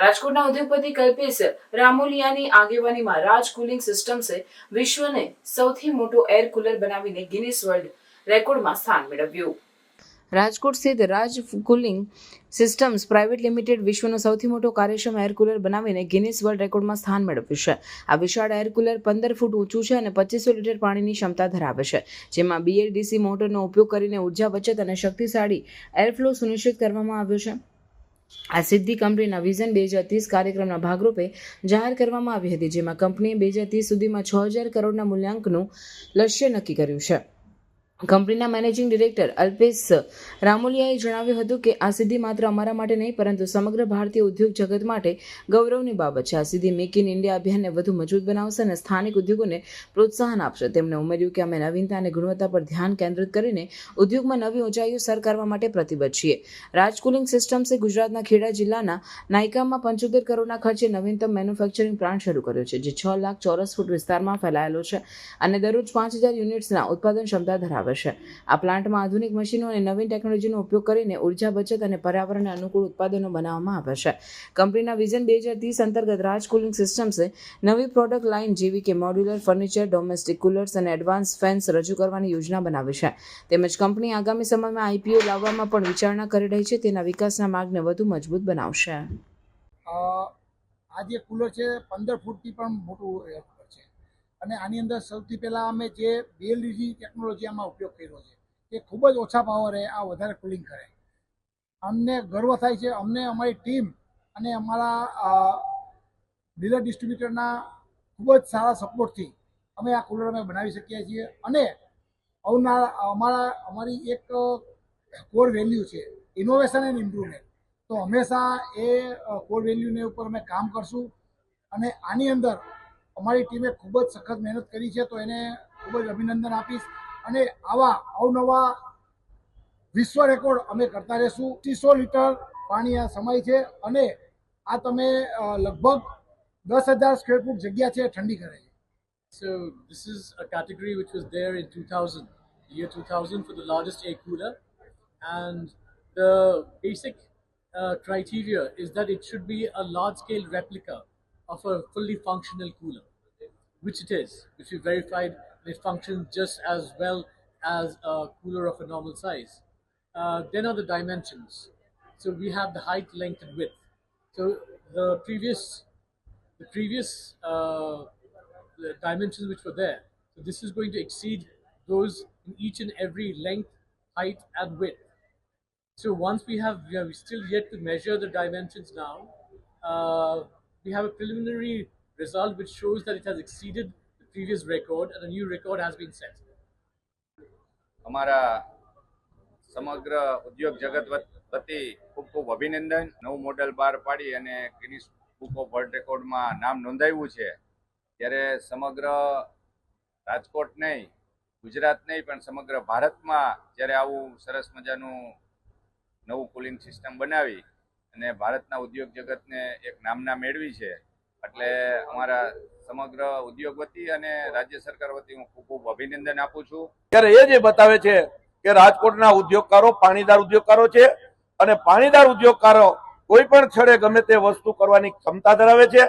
રાજકોટના ઉદ્યોગપતિ કલ્પેશ રામોલિયાની આગેવાનીમાં રાજ કુલિંગ સિસ્ટમ્સે વિશ્વને સૌથી મોટો એર કુલર બનાવીને ગિનિસ વર્લ્ડ રેકોર્ડમાં સ્થાન મેળવ્યું. રાજકોટ સ્થિત Raj cooling systems private limited વિશ્વનો સૌથી મોટો કાર્યક્ષમ એર કુલર બનાવીને ગિનિસ વર્લ્ડ રેકોર્ડમાં સ્થાન મેળવ્યું છે. આ વિશાળ એર કુલર પંદર ફૂટ ઊંચું છે અને પચીસો લીટર પાણીની ક્ષમતા ધરાવે છે, જેમાં બીએલડીસી મોટરનો ઉપયોગ કરીને ઊર્જા બચત અને શક્તિશાળી એરફ્લો સુનિશ્ચિત કરવામાં આવ્યો છે. આ સિદ્ધિ કંપનીના વિઝન બે હજાર ત્રીસ કાર્યક્રમના ભાગરૂપે જાહેર કરવામાં આવી હતી, જેમાં કંપનીએ બે હજાર ત્રીસ સુધીમાં છ હજાર કરોડના મૂલ્યાંકનું લક્ષ્ય નક્કી કર્યું છે. કંપનીના મેનેજિંગ ડિરેક્ટર અલ્પેશ રામોલિયાએ જણાવ્યું હતું કે આ સિદ્ધિ માત્ર અમારા માટે નહીં, પરંતુ સમગ્ર ભારતીય ઉદ્યોગ જગત માટે ગૌરવની બાબત છે. આ સિદ્ધિ મેક ઇન ઇન્ડિયા અભિયાનને વધુ મજબૂત બનાવશે અને સ્થાનિક ઉદ્યોગોને પ્રોત્સાહન આપશે. તેમણે ઉમેર્યું કે અમે નવીનતા અને ગુણવત્તા પર ધ્યાન કેન્દ્રિત કરીને ઉદ્યોગમાં નવી ઊંચાઈઓ સર કરવા માટે પ્રતિબદ્ધ છીએ. રાજકુલિંગ સિસ્ટમ્સે ગુજરાતના ખેડા જિલ્લાના નાયકામાં પંચોતેર કરોડના ખર્ચે નવીનતમ મેન્યુફેક્ચરિંગ પ્લાન્ટ શરૂ કર્યો છે, જે છ લાખ ચોરસ ફૂટ વિસ્તારમાં ફેલાયેલો છે અને દરરોજ પાંચ હજાર યુનિટ્સના ઉત્પાદન ક્ષમતા ધરાવે છે. આ પ્લાન્ટમાં આધુનિક મશીનો અને નવીન ટેકનોલોજીનો ઉપયોગ કરીને ઊર્જા, બચત અને પર્યાવરણને અનુકૂળ ઉત્પાદનો બનાવવામાં આવે છે. કંપનીના વિઝન બે હજાર ત્રીસ અંતર્ગત રાજ કુલિંગ સિસ્ટમ્સે નવી પ્રોડક્ટ લાઇન જેવી કે મોડ્યુલર ફર્નિચર ડોમેસ્ટિક કુલર્સ અને એડવાન્સ ફેન્સ રજૂ કરવાની યોજના બનાવી છે. તેમજ કંપની આગામી સમયમાં આઈપીઓ લાવવામાં પણ વિચારણા કરી રહી છે. તેના વિકાસના માર્ગને વધુ મજબૂત બનાવશે. આ જે કુલર છે, પંદર ફૂટથી પણ મોટું અને આની અંદર સૌથી પહેલાં અમે જે બીએલડીજી ટેકનોલોજી આમાં ઉપયોગ કર્યો છે, એ ખૂબ જ ઓછા પાવરે આ વધારે કુલિંગ કરે. અમને ગર્વ થાય છે, અમને અમારી ટીમ અને અમારા ડીલર ડિસ્ટ્રીબ્યુટરના ખૂબ જ સારા સપોર્ટથી અમે આ કુલર અમે બનાવી શકીએ છીએ. અને અવનારા અમારા, અમારી એક કોર વેલ્યુ છે ઇનોવેશન એન્ડ ઇમ્પ્રુવમેન્ટ તો હંમેશા એ કોર વેલ્યુને ઉપર અમે કામ કરશું અને આની અંદર અમારી ટીમે ખૂબ જ સખત મહેનત કરી છે તો એને ખૂબ જ અભિનંદન આપીશ અને આવા અવનવા વિશ્વ રેકોર્ડ અમે કરતા રહેશું ત્રીસો લીટર પાણી આ સમાય છે અને આ તમે લગભગ દસ હજાર સ્ક્વેર ફૂટ જગ્યા છે ઠંડી કરે છે So this is a category which was there in 2000, the year 2000 for the largest air cooler, and the basic uh, criteria is that it should be a large-scale replica of a fully functional cooler, which it is, which we verified it functions just as well as a cooler of a normal size. Uh, then are the dimensions. So we have the height, length, and width. So the previous the previous uh, the dimensions which were there. So this is going to exceed those in each and every length, height, and width. So once we have, we are still yet to measure the dimensions now. Uh, we have a preliminary result which shows that it has exceeded the previous record and a new record has been set. અમારા સમગ્ર ઉદ્યોગ જગત વત- ખૂબ ખૂબ અભિનંદન નવું model બહાર પાડી અને ગિનિસ બુક ઓફ વર્લ્ડ રેકોર્ડમાં નામ નોંધાવ્યું છે ત્યારે સમગ્ર રાજકોટ નહીં, ગુજરાત નહીં, પણ સમગ્ર ભારતમાં જ્યારે આવું સરસ મજાનું નવું કુલિંગ સિસ્ટમ બનાવી અને ભારતના ઉદ્યોગ જગતને એક નામના મેળવી છે એટલે અમારા સમગ્ર ઉદ્યોગ વતી અને રાજ્ય સરકાર વતી હું ખૂબ ખૂબ અભિનંદન આપું છું. ત્યારે એ જે બતાવે છે કે રાજકોટના ઉદ્યોગકારો, પાણીદાર ઉદ્યોગકારો છે અને પાણીદાર ઉદ્યોગકારો કોઈ પણ ક્ષણે ગમે તે વસ્તુ કરવાની ક્ષમતા ધરાવે છે.